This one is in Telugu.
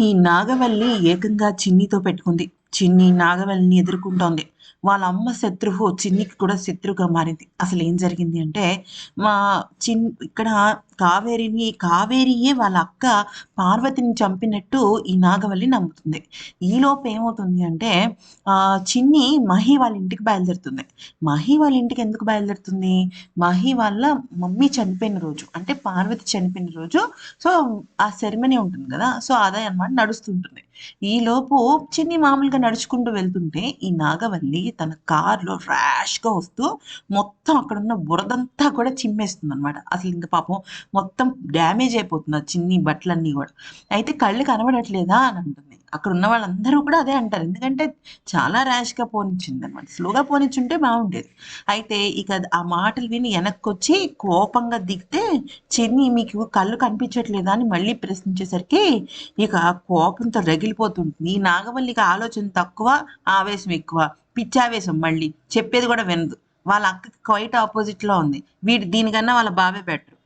ఈ నాగవల్లి ఏకంగా చిన్నితో పెట్టుకుంది. చిన్ని నాగవల్లిని ఎదుర్కొంటోంది. వాళ్ళ అమ్మ శత్రువు చిన్నికి కూడా శత్రువుగా మారింది. అసలు ఏం జరిగింది అంటే మా చిన్ ఇక్కడ కావేరిని కావేరియే వాళ్ళ అక్క పార్వతిని చంపినట్టు ఈ నాగవల్లి నమ్ముతుంది. ఈలోపు ఏమవుతుంది అంటే ఆ, చిన్ని మహి వాళ్ళ ఇంటికి బయలుదేరుతుంది. మహి వాళ్ళ ఇంటికి ఎందుకు బయలుదేరుతుంది? మహి వాళ్ళ మమ్మీ చనిపోయిన రోజు అంటే పార్వతి చనిపోయిన రోజు సో ఆ సెరమనీ ఉంటుంది కదా సో అదే అన్నమాట నడుస్తుంటుంది. ఈలోపు చిన్ని మామూలుగా నడుచుకుంటూ వెళ్తుంటే ఈ నాగవల్లి తన కార్లో ర్యాష్గా వస్తూ మొత్తం అక్కడ ఉన్న బురదంతా కూడా చిమ్మేస్తుంది అనమాట అసలు ఇంకా పాపం మొత్తం డ్యామేజ్ అయిపోతుంది చిన్ని బట్టలన్నీ కూడా. అయితే కళ్ళు కనబడట్లేదా అని అంటుంది. అక్కడ ఉన్న వాళ్ళందరూ కూడా అదే అంటారు. ఎందుకంటే చాలా ర్యాష్గా పోనిచ్చింది అనమాట స్లోగా పోనిచ్చుంటే బాగుండేది. అయితే ఇక ఆ మాటలు విని వెనక్కి వచ్చి కోపంగా దిగితే చిన్ని మీకు కళ్ళు కనిపించట్లేదా? అని మళ్ళీ ప్రశ్నించేసరికి ఇక కోపంతో రగిలిపోతుంటుంది. ఈ నాగవల్లికి ఆలోచన తక్కువ ఆవేశం ఎక్కువ. పిచ్చావేశం మళ్ళీ. చెప్పేది కూడా వినదు. వాళ్ళ అక్కకి క్వైట్ ఆపోజిట్లో ఉంది. వీడి దీనికన్నా వాళ్ళ బాబే బెటర్